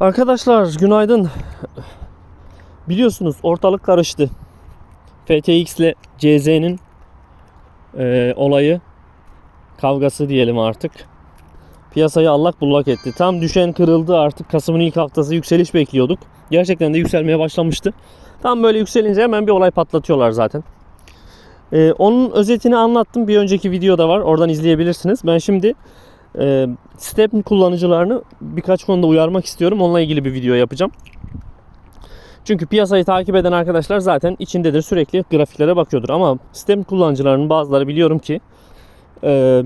Arkadaşlar günaydın. Biliyorsunuz ortalık karıştı. FTX ile CZ'nin eee, olayı kavgası diyelim artık. Piyasayı allak bullak etti. Tam düşen kırıldı artık Kasım'ın ilk haftası yükseliş bekliyorduk. Gerçekten de yükselmeye başlamıştı. Tam böyle yükselince hemen bir olay patlatıyorlar zaten. Eee, onun özetini anlattım. Bir önceki videoda var. Oradan izleyebilirsiniz. Ben şimdi e, Step kullanıcılarını birkaç konuda uyarmak istiyorum. Onunla ilgili bir video yapacağım. Çünkü piyasayı takip eden arkadaşlar zaten içindedir. Sürekli grafiklere bakıyordur. Ama Step kullanıcılarının bazıları biliyorum ki e,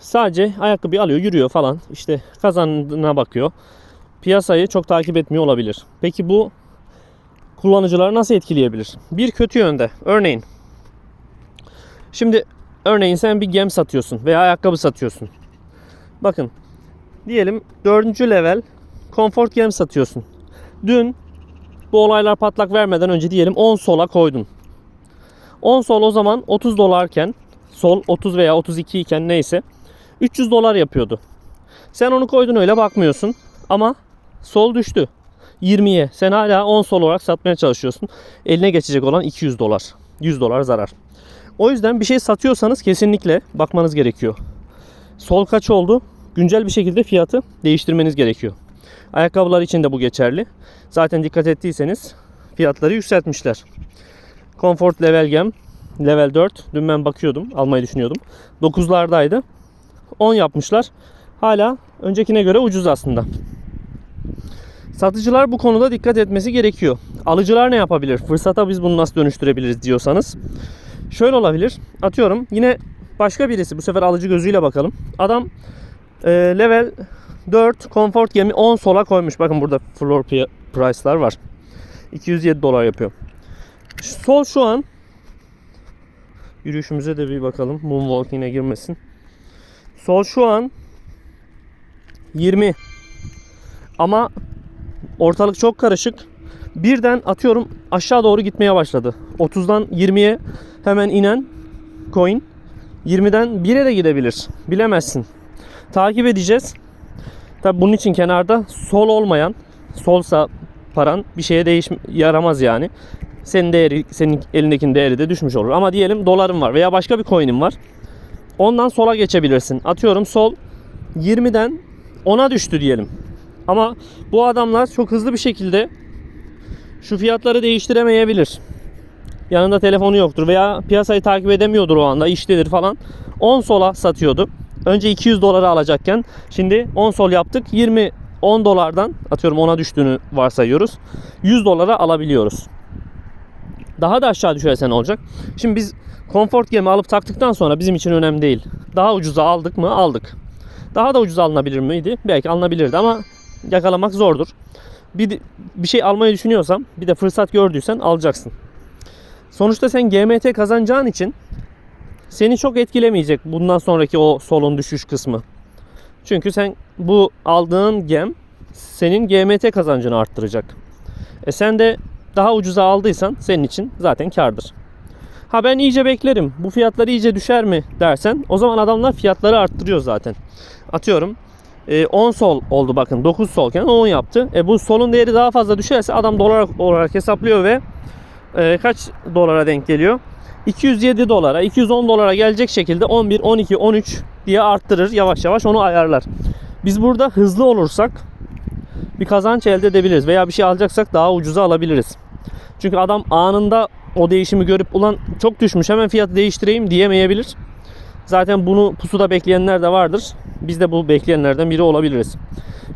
sadece ayakkabıyı alıyor, yürüyor falan. İşte kazandığına bakıyor. Piyasayı çok takip etmiyor olabilir. Peki bu kullanıcıları nasıl etkileyebilir? Bir kötü yönde. Örneğin Şimdi örneğin sen bir gem satıyorsun veya ayakkabı satıyorsun. Bakın diyelim 4. level comfort gem satıyorsun. Dün bu olaylar patlak vermeden önce diyelim 10 sola koydun. 10 sol o zaman 30 dolarken sol 30 veya 32 iken neyse 300 dolar yapıyordu. Sen onu koydun öyle bakmıyorsun ama sol düştü. 20'ye sen hala 10 sol olarak satmaya çalışıyorsun. Eline geçecek olan 200 dolar. 100 dolar zarar. O yüzden bir şey satıyorsanız kesinlikle bakmanız gerekiyor. Sol kaç oldu? Güncel bir şekilde fiyatı değiştirmeniz gerekiyor. Ayakkabılar için de bu geçerli. Zaten dikkat ettiyseniz fiyatları yükseltmişler. Comfort Level Gem Level 4. Dün ben bakıyordum. Almayı düşünüyordum. 9'lardaydı. 10 yapmışlar. Hala öncekine göre ucuz aslında. Satıcılar bu konuda dikkat etmesi gerekiyor. Alıcılar ne yapabilir? Fırsata biz bunu nasıl dönüştürebiliriz diyorsanız. Şöyle olabilir. Atıyorum yine başka birisi bu sefer alıcı gözüyle bakalım. Adam e, level 4 comfort gemi 10 sola koymuş. Bakın burada floor price'lar var. 207 dolar yapıyor. Sol şu an yürüyüşümüze de bir bakalım. Moonwalking'e girmesin. Sol şu an 20. Ama ortalık çok karışık. Birden atıyorum aşağı doğru gitmeye başladı. 30'dan 20'ye hemen inen coin 20'den 1'e de gidebilir. Bilemezsin. Takip edeceğiz. Tabi bunun için kenarda sol olmayan, solsa paran bir şeye değiş yaramaz yani. Senin değeri, senin elindekinin değeri de düşmüş olur. Ama diyelim doların var veya başka bir coin'in var. Ondan sola geçebilirsin. Atıyorum sol 20'den 10'a düştü diyelim. Ama bu adamlar çok hızlı bir şekilde şu fiyatları değiştiremeyebilir. Yanında telefonu yoktur veya piyasayı takip edemiyordur o anda iştedir falan. 10 sola satıyordu. Önce 200 dolara alacakken şimdi 10 sol yaptık. 20 10 dolardan atıyorum 10'a düştüğünü varsayıyoruz. 100 dolara alabiliyoruz. Daha da aşağı düşerse ne olacak? Şimdi biz Comfort gemi alıp taktıktan sonra bizim için önemli değil. Daha ucuza aldık mı? Aldık. Daha da ucuza alınabilir miydi? Belki alınabilirdi ama yakalamak zordur. Bir, bir şey almayı düşünüyorsam bir de fırsat gördüysen alacaksın. Sonuçta sen GMT kazanacağın için seni çok etkilemeyecek bundan sonraki o solun düşüş kısmı. Çünkü sen bu aldığın gem senin GMT kazancını arttıracak. E sen de daha ucuza aldıysan senin için zaten kardır. Ha ben iyice beklerim. Bu fiyatlar iyice düşer mi dersen o zaman adamlar fiyatları arttırıyor zaten. Atıyorum e, 10 sol oldu bakın 9 solken 10 yaptı. E bu solun değeri daha fazla düşerse adam dolar olarak hesaplıyor ve e, kaç dolara denk geliyor? 207 dolara, 210 dolara gelecek şekilde 11, 12, 13 diye arttırır. Yavaş yavaş onu ayarlar. Biz burada hızlı olursak bir kazanç elde edebiliriz veya bir şey alacaksak daha ucuza alabiliriz. Çünkü adam anında o değişimi görüp ulan çok düşmüş hemen fiyat değiştireyim diyemeyebilir. Zaten bunu pusuda bekleyenler de vardır. Biz de bu bekleyenlerden biri olabiliriz.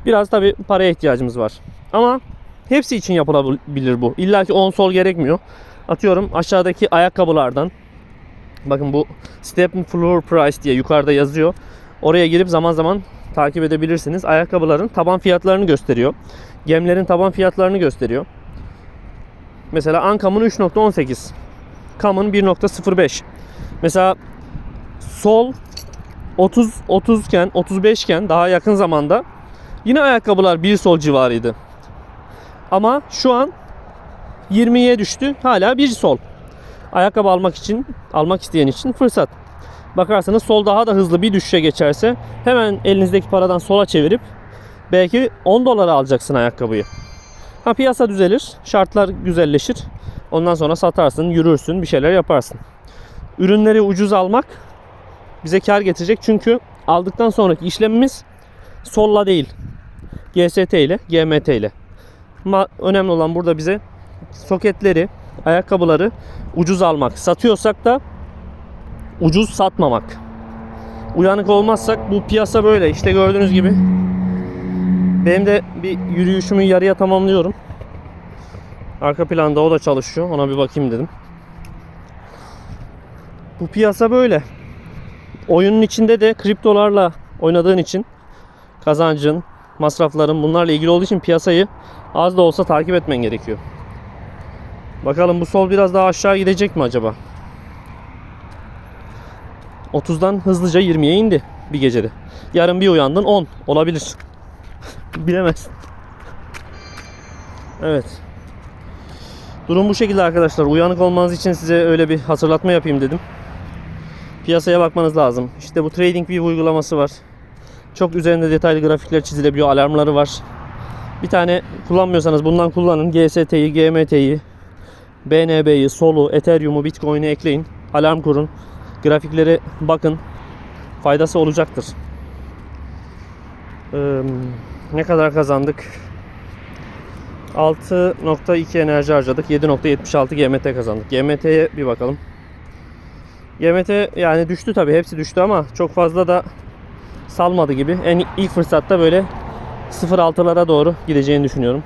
Biraz tabi paraya ihtiyacımız var. Ama hepsi için yapılabilir bu. İlla ki 10 sol gerekmiyor. Atıyorum aşağıdaki ayakkabılardan bakın bu Step Floor Price diye yukarıda yazıyor. Oraya girip zaman zaman takip edebilirsiniz. Ayakkabıların taban fiyatlarını gösteriyor. Gemlerin taban fiyatlarını gösteriyor. Mesela Ankam'ın 3.18. Kam'ın 1.05. Mesela sol 30 30 iken 35 iken daha yakın zamanda yine ayakkabılar bir sol civarıydı. Ama şu an 20'ye düştü. Hala bir sol. Ayakkabı almak için, almak isteyen için fırsat. Bakarsanız sol daha da hızlı bir düşüşe geçerse hemen elinizdeki paradan sola çevirip Belki 10 dolara alacaksın ayakkabıyı. Ha piyasa düzelir, şartlar güzelleşir. Ondan sonra satarsın, yürürsün, bir şeyler yaparsın. Ürünleri ucuz almak bize kar getirecek. Çünkü aldıktan sonraki işlemimiz solla değil. GST ile, GMT ile. Ama önemli olan burada bize soketleri, ayakkabıları ucuz almak. Satıyorsak da ucuz satmamak. Uyanık olmazsak bu piyasa böyle. İşte gördüğünüz gibi benim de bir yürüyüşümü yarıya tamamlıyorum. Arka planda o da çalışıyor. Ona bir bakayım dedim. Bu piyasa böyle. Oyunun içinde de kriptolarla oynadığın için kazancın, masrafların bunlarla ilgili olduğu için piyasayı az da olsa takip etmen gerekiyor. Bakalım bu sol biraz daha aşağı gidecek mi acaba? 30'dan hızlıca 20'ye indi bir gecede. Yarın bir uyandın 10 olabilir. Bilemezsin. Evet. Durum bu şekilde arkadaşlar. Uyanık olmanız için size öyle bir hatırlatma yapayım dedim. Piyasaya bakmanız lazım. İşte bu TradingView uygulaması var. Çok üzerinde detaylı grafikler çizilebiliyor. Alarmları var. Bir tane kullanmıyorsanız bundan kullanın. GST'yi, GMT'yi, BNB'yi, Sol'u, Ethereum'u, Bitcoin'i ekleyin. Alarm kurun. Grafiklere bakın. Faydası olacaktır. Ee, ne kadar kazandık? 6.2 enerji harcadık. 7.76 GMT kazandık. GMT'ye bir bakalım. GMT yani düştü tabi hepsi düştü ama çok fazla da salmadı gibi. En ilk fırsatta böyle 0.6'lara doğru gideceğini düşünüyorum.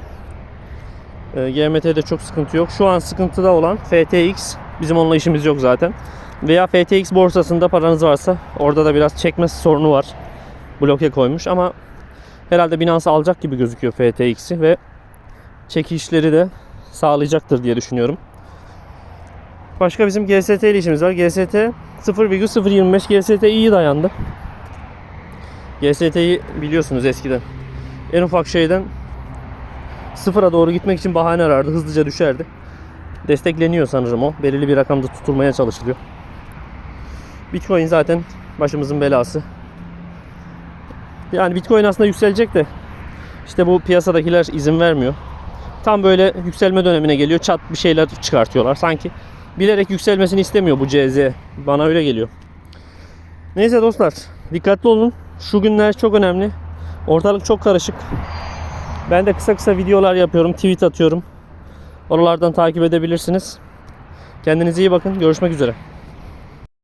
Ee, GMT'de çok sıkıntı yok. Şu an sıkıntıda olan FTX. Bizim onunla işimiz yok zaten. Veya FTX borsasında paranız varsa orada da biraz çekme sorunu var. Bloke koymuş ama herhalde Binance alacak gibi gözüküyor FTX'i ve çekişleri de sağlayacaktır diye düşünüyorum. Başka bizim GST ile işimiz var. GST 0,025 GST iyi dayandı. GST'yi biliyorsunuz eskiden. En ufak şeyden sıfıra doğru gitmek için bahane arardı. Hızlıca düşerdi. Destekleniyor sanırım o. Belirli bir rakamda tutulmaya çalışılıyor. Bitcoin zaten başımızın belası. Yani Bitcoin aslında yükselecek de işte bu piyasadakiler izin vermiyor. Tam böyle yükselme dönemine geliyor. Çat bir şeyler çıkartıyorlar. Sanki bilerek yükselmesini istemiyor bu CZ. Bana öyle geliyor. Neyse dostlar dikkatli olun. Şu günler çok önemli. Ortalık çok karışık. Ben de kısa kısa videolar yapıyorum. Tweet atıyorum. Oralardan takip edebilirsiniz. Kendinize iyi bakın. Görüşmek üzere.